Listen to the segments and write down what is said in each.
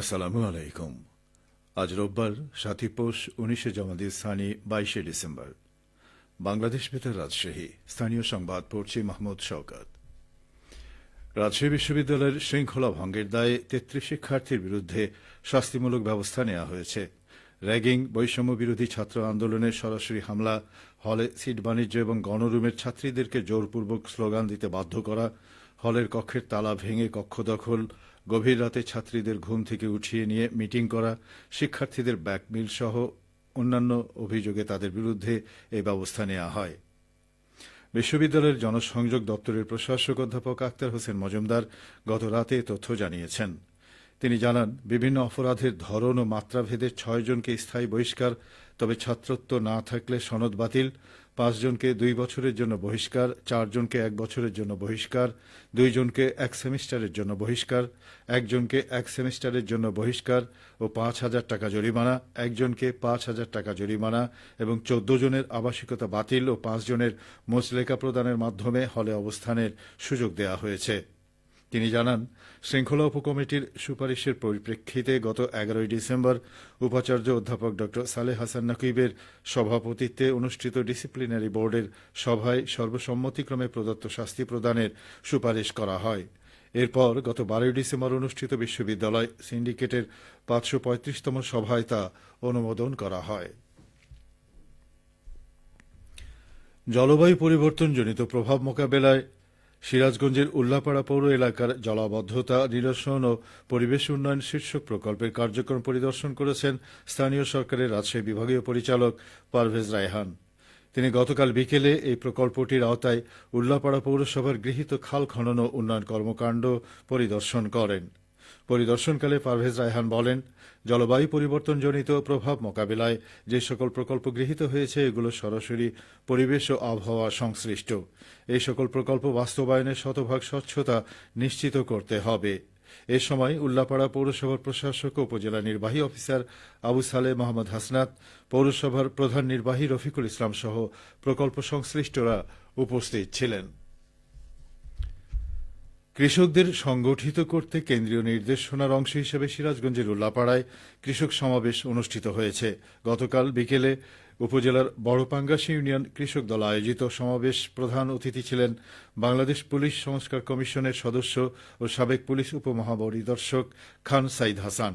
আসসালামু আলাইকুম। আজ রোববার, সাতই পৌষ, উনিশে জমাদি স্থানী বাইশে ডিসেম্বর। বাংলাদেশ বেতার রাজশাহী, স্থানীয় সংবাদ পড়ছি মাহমুদ শওকাত। রাজশাহী বিশ্ববিদ্যালয়ের শৃঙ্খলা ভঙ্গের দায়ে তেত্রিশ শিক্ষার্থীর বিরুদ্ধে শাস্তিমূলক ব্যবস্থা নেওয়া হয়েছে। র্যাগিং, বৈষম্য বিরোধী ছাত্র আন্দোলনে সরাসরি হামলা, হলে সিট বাণিজ্য এবং গণরুমের ছাত্রীদেরকে জোরপূর্বক স্লোগান দিতে বাধ্য করা, হলের কক্ষের তালা ভেঙে কক্ষ দখল গভীর রাতে ছাত্রীদের ঘুম থেকে উঠিয়ে নিয়ে মিটিং করা, শিক্ষার্থীদের ব্যাকমিল সহ অন্যান্য অভিযোগে তাদের বিরুদ্ধে এই ব্যবস্থা নেওয়া হয়। বিশ্ববিদ্যালয়ের জনসংযোগ দপ্তরের প্রশাসক অধ্যাপক আক্তার হোসেন মজুমদার গত রাতে তথ্য জানিয়েছেন। তিনি জানান, বিভিন্ন অপরাধের ধরন ও মাত্রাভেদে ছয়জনকে স্থায়ী বহিষ্কার, তবে ছাত্রত্ব না থাকলে সনদ বাতিল পাঁচজনকে দুই বছরের জন্য বহিষ্কার চারজনকে এক বছরের জন্য বহিষ্কার দুইজনকে এক সেমিস্টারের জন্য বহিষ্কার একজনকে এক সেমিস্টারের জন্য বহিষ্কার ও পাঁচ হাজার টাকা জরিমানা একজনকে পাঁচ হাজার টাকা জরিমানা এবং চোদ্দ জনের আবাসিকতা বাতিল ও পাঁচজনের মোচলেখা প্রদানের মাধ্যমে হলে অবস্থানের সুযোগ দেওয়া হয়েছে। তিনি জানান, শৃঙ্খলা উপকমিটির সুপারিশের পরিপ্রেক্ষিতে গত এগারোই ডিসেম্বর উপাচার্য অধ্যাপক ড সালেহ হাসান নকিবের সভাপতিত্বে অনুষ্ঠিত ডিসিপ্লিনারি বোর্ডের সভায় সর্বসম্মতিক্রমে প্রদত্ত শাস্তি প্রদানের সুপারিশ করা হয়। এরপর গত বারোই ডিসেম্বর অনুষ্ঠিত বিশ্ববিদ্যালয় সিন্ডিকেটের পাঁচশো পঁয়ত্রিশতম সভায় তা অনুমোদন করা হয়। জলবায়ু পরিবর্তনজনিত প্রভাব মোকাবেলায় সিরাজগঞ্জের উল্লাপাড়া পৌর এলাকার জলাবদ্ধতা, নিরসন ও পরিবেশ উন্নয়ন শীর্ষক প্রকল্পের কার্যক্রম পরিদর্শন করেছেন স্থানীয় সরকারের রাজশাহী বিভাগীয় পরিচালক পারভেজ রায়হান। তিনি গতকাল বিকেলে এই প্রকল্পটির আওতায় উল্লাপাড়া পৌরসভার গৃহীত খাল খনন ও উন্নয়ন কর্মকাণ্ড পরিদর্শন করেন। পরিদর্শনকালে পারভেজ রায়হান বলেন, জলবায়ু পরিবর্তনজনিত প্রভাব মোকাবিলায় যে সকল প্রকল্প গৃহীত হয়েছে, এগুলো সরাসরি পরিবেশ ও আবহাওয়া সংশ্লিষ্ট। এই সকল প্রকল্প বাস্তবায়নে শতভাগ স্বচ্ছতা নিশ্চিত করতে হবে। এ সময় উল্লাপাড়া পৌরসভার প্রশাসক উপজেলা নির্বাহী অফিসার আবু সালে মোহাম্মদ হাসনাত, পৌরসভার প্রধান নির্বাহী রফিকুল ইসলাম সহ প্রকল্প সংশ্লিষ্টরা উপস্থিত ছিলেন। কৃষকদের সংগঠিত করতে কেন্দ্রীয় নির্দেশনার অংশ হিসেবে সিরাজগঞ্জের উল্লাপাড়ায় কৃষক সমাবেশ অনুষ্ঠিত হয়েছে। গতকাল বিকেলে উপজেলার বড়পাঙ্গাসী ইউনিয়ন কৃষক দল আয়োজিত সমাবেশ প্রধান অতিথি ছিলেন বাংলাদেশ পুলিশ সংস্কার কমিশনের সদস্য ও সাবেক পুলিশ উপমহাপরিদর্শক খান সাইদ হাসান।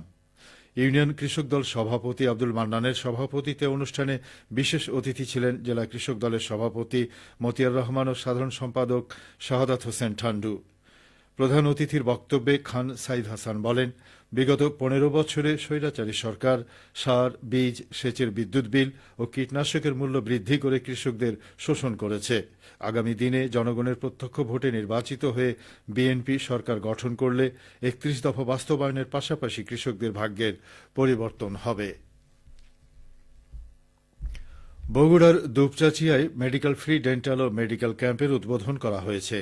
ইউনিয়ন কৃষক দল সভাপতি আব্দুল মান্নানের সভাপতিত্বে অনুষ্ঠানে বিশেষ অতিথি ছিলেন জেলা কৃষক দলের সভাপতি মতিয়ার রহমান ও সাধারণ সম্পাদক শাহাদাত হোসেন ঠান্ডু প্রধান অতিথির বক্তব্যে খান সাইদ হাসান বলেন, বিগত পনেরো বছরে স্বৈরাচারী সরকার, সার, বীজ, সেচের বিদ্যুৎ বিল ও কীটনাশকের মূল্য বৃদ্ধি করে কৃষকদের শোষণ করেছে। আগামী দিনে জনগণের প্রত্যক্ষ ভোটে নির্বাচিত হয়ে বিএনপি সরকার গঠন করলে একত্রিশ দফা বাস্তবায়নের পাশাপাশি কৃষকদের ভাগ্যের পরিবর্তন হবে। বগুড়ার দুপচাচিয়ায় মেডিকেল ফ্রি ডেন্টাল ও মেডিকেল ক্যাম্পের উদ্বোধন করা হয়েছে।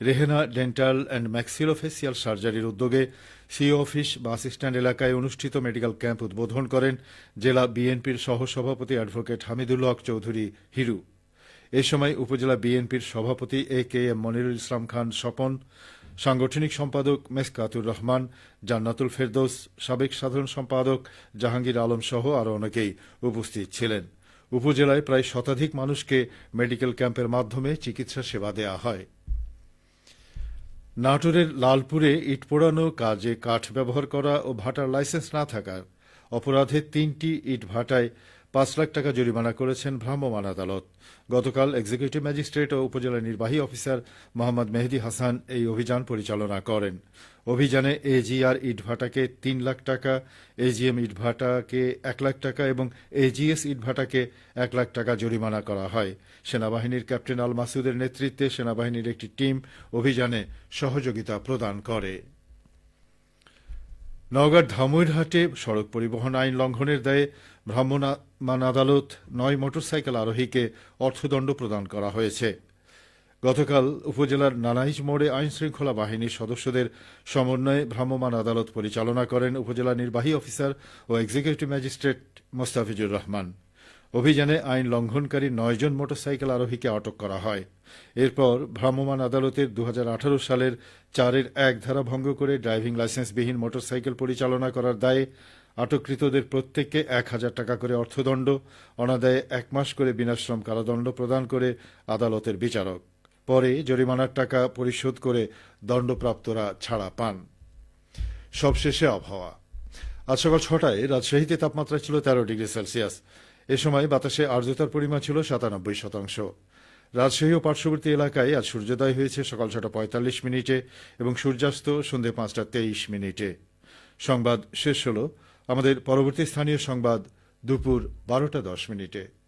রেহেনা ডেন্টাল অ্যান্ড ম্যাক্সিলোফেসিয়াল সার্জারির উদ্যোগে সি অফিস বাস স্ট্যান্ড এলাকায় অনুষ্ঠিত মেডিকেল ক্যাম্প উদ্বোধন করেন জেলা বিএনপির সহসভাপতি অ্যাডভোকেট হামিদুল হক চৌধুরী হিরু। এ সময় উপজেলা বিএনপির সভাপতি A K M Monirul Islam Khan Swapan, সাংগঠনিক সম্পাদক মেসকাতুর রহমান, জান্নাতুল ফেরদৌস, সাবেক সাধারণ সম্পাদক জাহাঙ্গীর আলম সহ আরও অনেকেই উপস্থিত ছিলেন। উপজেলায় প্রায় শতাধিক মানুষকে মেডিকেল ক্যাম্পের মাধ্যমে চিকিৎসা সেবা দেওয়া হয়। নাটোরের লালপুরে ইট পোড়ানো কাজে কাঠ ব্যবহার করা ও ভাটার লাইসেন্স না থাকার অপরাধে তিনটি ইট ভাটায় পাঁচ লাখ টাকা জরিমানা করেছেন ভ্রাম্যমাণ আদালত। গতকাল এক্সিকিউটিভ ম্যাজিস্ট্রেট ও উপজেলা নির্বাহী অফিসার মোহাম্মদ মেহেদি হাসান এই অভিযান পরিচালনা করেন। অভিযানে এজিআর ইটভাটাকে তিন লাখ টাকা এজিএম ইটভাটাকে এক লাখ টাকা এবং এজিএস ইটভাটাকে এক লাখ টাকা জরিমানা করা হয়। সেনাবাহিনীর ক্যাপ্টেন আল মাসুদের নেতৃত্বে সেনাবাহিনীর একটি টিম অভিযানে সহযোগিতা প্রদান করে। নওগাঁর ধামইরহাটে সড়ক পরিবহন আইন লঙ্ঘনের দায়ে ভ্রাম্যমান আদালত নয় মোটরসাইকেল আরোহীকে অর্থদণ্ড প্রদান করা হয়েছে। গতকাল উপজেলার নানাইজ মোড়ে আইন শৃঙ্খলা বাহিনীর সদস্যদের সমন্বয়ে ভ্রাম্যমাণ আদালত পরিচালনা করেন উপজেলা নির্বাহী অফিসার ও এক্সিকিউটিভ ম্যাজিস্ট্রেট মোস্তাফিজুর রহমান। অভিযানে আইন লঙ্ঘনকারী নয়জন মোটরসাইকেল আরোহীকে আটক করা হয়। এরপর ভ্রাম্যমাণ আদালতের দু হাজার আঠারো সালের চারের এক ধারা ভঙ্গ করে ড্রাইভিং লাইসেন্সবিহীন মোটরসাইকেল পরিচালনা করার দায়ে আটককৃতদের প্রত্যেককে এক হাজার টাকা করে অর্থদণ্ড, অনাদায়ে এক মাস করে বিনাশ্রম কারাদণ্ড প্রদান করে আদালতের বিচারক। পরে জরিমানার টাকা পরিশোধ করে দণ্ডপ্রাপ্তরা ছাড়া পান। সবশেষে আবহাওয়া। আজ সকাল ছটায় রাজশাহীতে তাপমাত্রা ছিল তেরো ডিগ্রি সেলসিয়াস। এ সময় বাতাসে আর্দ্রতার পরিমাণ ছিল সাতানব্বই শতাংশ। রাজশাহী ও পার্শ্ববর্তী এলাকায় আজ সূর্যোদয় হয়েছে সকাল ছটা পঁয়তাল্লিশ মিনিটে এবং সূর্যাস্ত সন্ধে পাঁচটা তেইশ মিনিটে। সংবাদ শেষ হল। আমাদের পরবর্তী স্থানীয় সংবাদ দুপুর বারোটা দশ মিনিটে।